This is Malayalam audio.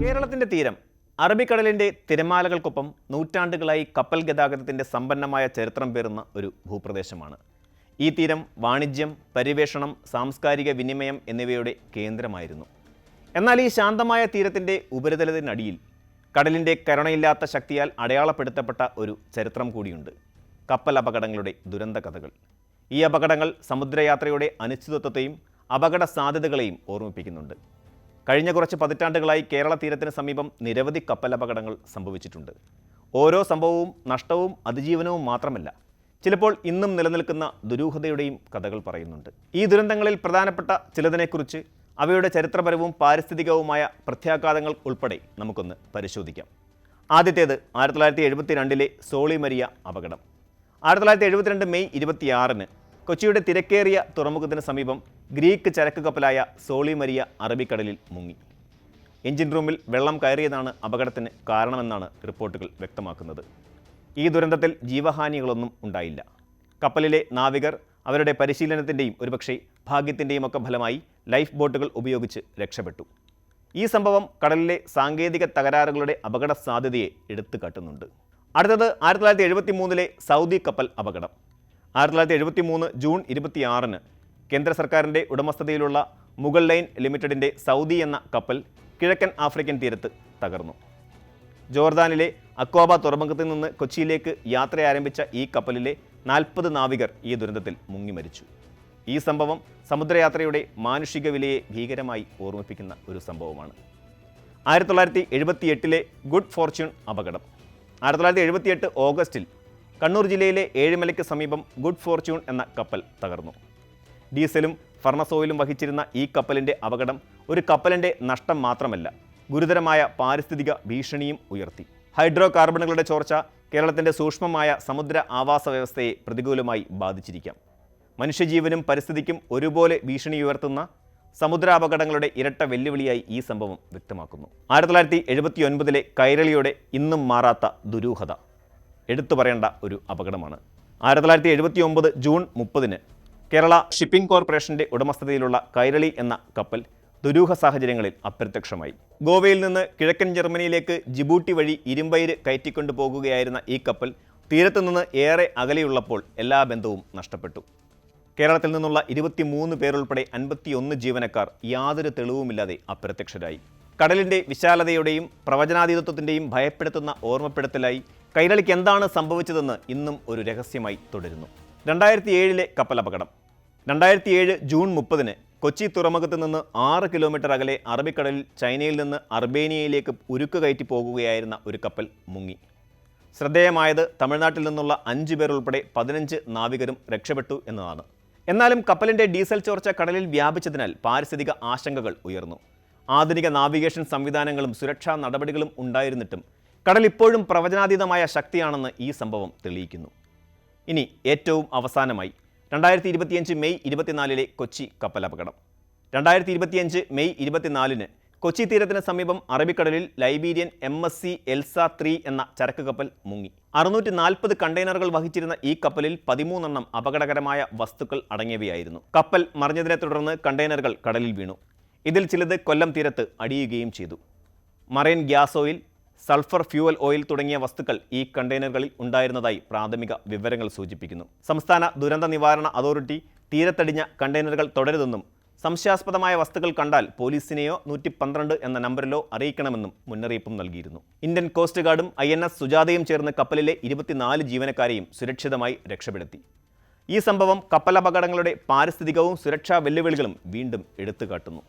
കേരളത്തിന്റെ തീരം അറബിക്കടലിന്റെ തിരമാലകൾക്കൊപ്പം നൂറ്റാണ്ടുകളായി കപ്പൽ ഗതാഗതത്തിന്റെ സമ്പന്നമായ ചരിത്രം പേറുന്ന ഒരു ഭൂപ്രദേശമാണ്. ഈ തീരം വാണിജ്യം പരിവേഷണം സാംസ്കാരിക വിനിമയം എന്നിവയുടെ കേന്ദ്രമായിരുന്നു. എന്നാൽ ഈ ശാന്തമായ തീരത്തിന്റെ ഉപരിതലത്തിനടിയിൽ കടലിന്റെ കരുണയില്ലാത്ത ശക്തിയാൽ അടയാളപ്പെടുത്തപ്പെട്ട ഒരു ചരിത്രം കൂടിയുണ്ട്. കപ്പൽ അപകടങ്ങളുടെ ദുരന്ത കഥകൾ. ഈ അപകടങ്ങൾ സമുദ്രയാത്രയുടെ അനിശ്ചിതത്വത്തെയും അപകട സാധ്യതകളെയും ഓർമ്മിപ്പിക്കുന്നുണ്ട്. കഴിഞ്ഞ കുറച്ച് പതിറ്റാണ്ടുകളായി കേരള തീരത്തിന് സമീപം നിരവധി കപ്പലപകടങ്ങൾ സംഭവിച്ചിട്ടുണ്ട്. ഓരോ സംഭവവും നഷ്ടവും അതിജീവനവും മാത്രമല്ല ചിലപ്പോൾ ഇന്നും നിലനിൽക്കുന്ന ദുരൂഹതയുടെയും കഥകൾ പറയുന്നുണ്ട്. ഈ ദുരന്തങ്ങളിൽ പ്രധാനപ്പെട്ട ചിലതിനെക്കുറിച്ച് അവയുടെ ചരിത്രപരവും പാരിസ്ഥിതികവുമായ പ്രത്യാഘാതങ്ങൾ ഉൾപ്പെടെ നമുക്കൊന്ന് പരിശോധിക്കാം. ആദ്യത്തേത് ആയിരത്തി തൊള്ളായിരത്തി എഴുപത്തി രണ്ടിലെ സോളിമരിയ അപകടം. ആയിരത്തി തൊള്ളായിരത്തി എഴുപത്തിരണ്ട് മെയ് ഇരുപത്തിയാറിന് കൊച്ചിയുടെ തിരക്കേറിയ തുറമുഖത്തിന് സമീപം ഗ്രീക്ക് ചരക്ക് കപ്പലായ സോളി മരിയ അറബിക്കടലിൽ മുങ്ങി. എഞ്ചിൻ റൂമിൽ വെള്ളം കയറിയതാണ് അപകടത്തിന് കാരണമെന്നാണ് റിപ്പോർട്ടുകൾ വ്യക്തമാക്കുന്നത്. ഈ ദുരന്തത്തിൽ ജീവഹാനികളൊന്നും ഉണ്ടായില്ല. കപ്പലിലെ നാവികർ അവരുടെ പരിശീലനത്തിന്റെയും ഒരുപക്ഷെ ഭാഗ്യത്തിന്റെയും ഒക്കെ ഫലമായി ലൈഫ് ബോട്ടുകൾ ഉപയോഗിച്ച് രക്ഷപ്പെട്ടു. ഈ സംഭവം കടലിലെ സാങ്കേതിക തകരാറുകളുടെ അപകട സാധ്യതയെ എടുത്തു കാട്ടുന്നുണ്ട് അടുത്തത് ആയിരത്തി തൊള്ളായിരത്തി എഴുപത്തി മൂന്നിലെ സൗദി കപ്പൽ അപകടം. ആയിരത്തി തൊള്ളായിരത്തി എഴുപത്തി മൂന്ന് ജൂൺ ഇരുപത്തിയാറിന് കേന്ദ്ര സർക്കാരിന്റെ ഉടമസ്ഥതയിലുള്ള മുഗൾ ലൈൻ ലിമിറ്റഡിന്റെ സൗദി എന്ന കപ്പൽ കിഴക്കൻ ആഫ്രിക്കൻ തീരത്ത് തകർന്നു. ജോർദാനിലെ അക്വാബ തുറമുഖത്തിൽ നിന്ന് കൊച്ചിയിലേക്ക് യാത്ര ആരംഭിച്ച ഈ കപ്പലിലെ നാൽപ്പത് നാവികർ ഈ ദുരന്തത്തിൽ മുങ്ങി മരിച്ചു. ഈ സംഭവം സമുദ്രയാത്രയുടെ മാനുഷിക വിലയെ ഭീകരമായി ഓർമ്മിപ്പിക്കുന്ന ഒരു സംഭവമാണ്. ആയിരത്തി തൊള്ളായിരത്തി എഴുപത്തി എട്ടിലെ ഗുഡ് ഫോർച്യൂൺ അപകടം. ആയിരത്തി തൊള്ളായിരത്തി എഴുപത്തിയെട്ട് ഓഗസ്റ്റിൽ കണ്ണൂർ ജില്ലയിലെ ഏഴിമലയ്ക്ക് സമീപം ഗുഡ് ഫോർച്യൂൺ എന്ന കപ്പൽ തകർന്നു. ഡീസലും ഫർണസോയിലും വഹിച്ചിരുന്ന ഈ കപ്പലിന്റെ അപകടം ഒരു കപ്പലിന്റെ നഷ്ടം മാത്രമല്ല ഗുരുതരമായ പാരിസ്ഥിതിക ഭീഷണിയും ഉയർത്തി. ഹൈഡ്രോ കാർബണുകളുടെ ചോർച്ച കേരളത്തിന്റെ സൂക്ഷ്മമായ സമുദ്ര ആവാസ വ്യവസ്ഥയെ പ്രതികൂലമായി ബാധിച്ചിരിക്കാം. മനുഷ്യജീവനും പരിസ്ഥിതിക്കും ഒരുപോലെ ഭീഷണി ഉയർത്തുന്ന സമുദ്രാപകടങ്ങളുടെ ഇരട്ട വെല്ലുവിളിയായി ഈ സംഭവം വ്യക്തമാക്കുന്നു. ആയിരത്തി തൊള്ളായിരത്തി എഴുപത്തി ഒൻപതിലെ കൈരളിയുടെ ഇന്നും മാറാത്ത ദുരൂഹത. എടുത്തു പറയേണ്ട ഒരു അപകടമാണ്. ആയിരത്തി തൊള്ളായിരത്തി എഴുപത്തി ഒമ്പത് ജൂൺ മുപ്പതിന് കേരള ഷിപ്പിംഗ് കോർപ്പറേഷന്റെ ഉടമസ്ഥതയിലുള്ള കൈരളി എന്ന കപ്പൽ ദുരൂഹ സാഹചര്യങ്ങളിൽ അപ്രത്യക്ഷമായി. ഗോവയിൽ നിന്ന് കിഴക്കൻ ജർമ്മനിയിലേക്ക് ജിബൂട്ടി വഴി ഇരുമ്പയിര് കയറ്റിക്കൊണ്ടു പോകുകയായിരുന്ന ഈ കപ്പൽ തീരത്തു നിന്ന് ഏറെ അകലെയുള്ളപ്പോൾ എല്ലാ ബന്ധവും നഷ്ടപ്പെട്ടു. കേരളത്തിൽ നിന്നുള്ള ഇരുപത്തിമൂന്ന് പേരുൾപ്പെടെ അൻപത്തിയൊന്ന് ജീവനക്കാർ യാതൊരു തെളിവുമില്ലാതെ അപ്രത്യക്ഷരായി. കടലിന്റെ വിശാലതയുടെയും പ്രവചനാതീതത്വത്തിന്റെയും ഭയപ്പെടുത്തുന്ന ഓർമ്മപ്പെടുത്തലായി കൈരളിക്ക് എന്താണ് സംഭവിച്ചതെന്ന് ഇന്നും ഒരു രഹസ്യമായി തുടരുന്നു. രണ്ടായിരത്തി ഏഴിലെ കപ്പലപകടം. രണ്ടായിരത്തി ഏഴ് ജൂൺ മുപ്പതിന് കൊച്ചി തുറമുഖത്ത് നിന്ന് ആറ് കിലോമീറ്റർ അകലെ അറബിക്കടലിൽ ചൈനയിൽ നിന്ന് അർബേനിയയിലേക്ക് ഉരുക്ക് കയറ്റി പോകുകയായിരുന്ന ഒരു കപ്പൽ മുങ്ങി. ശ്രദ്ധേയമായത് തമിഴ്നാട്ടിൽ നിന്നുള്ള അഞ്ച് പേർ ഉൾപ്പെടെ പതിനഞ്ച് നാവികരും രക്ഷപ്പെട്ടു എന്നതാണ്. എന്നാലും കപ്പലിന്റെ ഡീസൽ ചോർച്ച കടലിൽ വ്യാപിച്ചതിനാൽ പാരിസ്ഥിതിക ആശങ്കകൾ ഉയർന്നു. ആധുനിക നാവിഗേഷൻ സംവിധാനങ്ങളും സുരക്ഷാ നടപടികളും ഉണ്ടായിരുന്നിട്ടും കടൽ ഇപ്പോഴും പ്രവചനാതീതമായ ശക്തിയാണെന്ന് ഈ സംഭവം തെളിയിക്കുന്നു. ഇനി ഏറ്റവും അവസാനമായി രണ്ടായിരത്തി ഇരുപത്തിയഞ്ച് മെയ് ഇരുപത്തിനാലിലെ കൊച്ചി കപ്പലപകടം രണ്ടായിരത്തി ഇരുപത്തിയഞ്ച് മെയ് ഇരുപത്തിനാലിന് കൊച്ചി തീരത്തിന് സമീപം അറബിക്കടലിൽ Liberian M S C Elsa three എന്ന ചരക്ക് കപ്പൽ മുങ്ങി. അറുന്നൂറ്റി നാൽപ്പത് കണ്ടെയ്നറുകൾ വഹിച്ചിരുന്ന ഈ കപ്പലിൽ പതിമൂന്നെണ്ണം അപകടകരമായ വസ്തുക്കൾ അടങ്ങിയവയായിരുന്നു. കപ്പൽ മറിഞ്ഞതിനെ തുടർന്ന് കണ്ടെയ്നറുകൾ കടലിൽ വീണു. ഇതിൽ ചിലത് കൊല്ലം തീരത്ത് അടിയുകയും ചെയ്തു. Marine gas oil sulphur fuel oil തുടങ്ങിയ വസ്തുക്കൾ ഈ കണ്ടെയ്നറുകളിൽ ഉണ്ടായിരുന്നതായി പ്രാഥമിക വിവരങ്ങൾ സൂചിപ്പിക്കുന്നു. സംസ്ഥാന ദുരന്ത നിവാരണ അതോറിറ്റി തീരത്തടിഞ്ഞ കണ്ടെയ്നറുകൾ തുടരുതെന്നും സംശയാസ്പദമായ വസ്തുക്കൾ കണ്ടാൽ പോലീസിനെയോ നൂറ്റി പന്ത്രണ്ട് എന്ന നമ്പറിലോ അറിയിക്കണമെന്നും മുന്നറിയിപ്പും നൽകിയിരുന്നു. ഇന്ത്യൻ കോസ്റ്റ് ഗാർഡും ഐ എൻ എസ് സുജാതയും ചേർന്ന് കപ്പലിലെ ഇരുപത്തിനാല് ജീവനക്കാരെയും സുരക്ഷിതമായി രക്ഷപ്പെടുത്തി. ഈ സംഭവം കപ്പലപകടങ്ങളുടെ പാരിസ്ഥിതികവും സുരക്ഷാ വെല്ലുവിളികളും വീണ്ടും എടുത്തുകാട്ടുന്നു.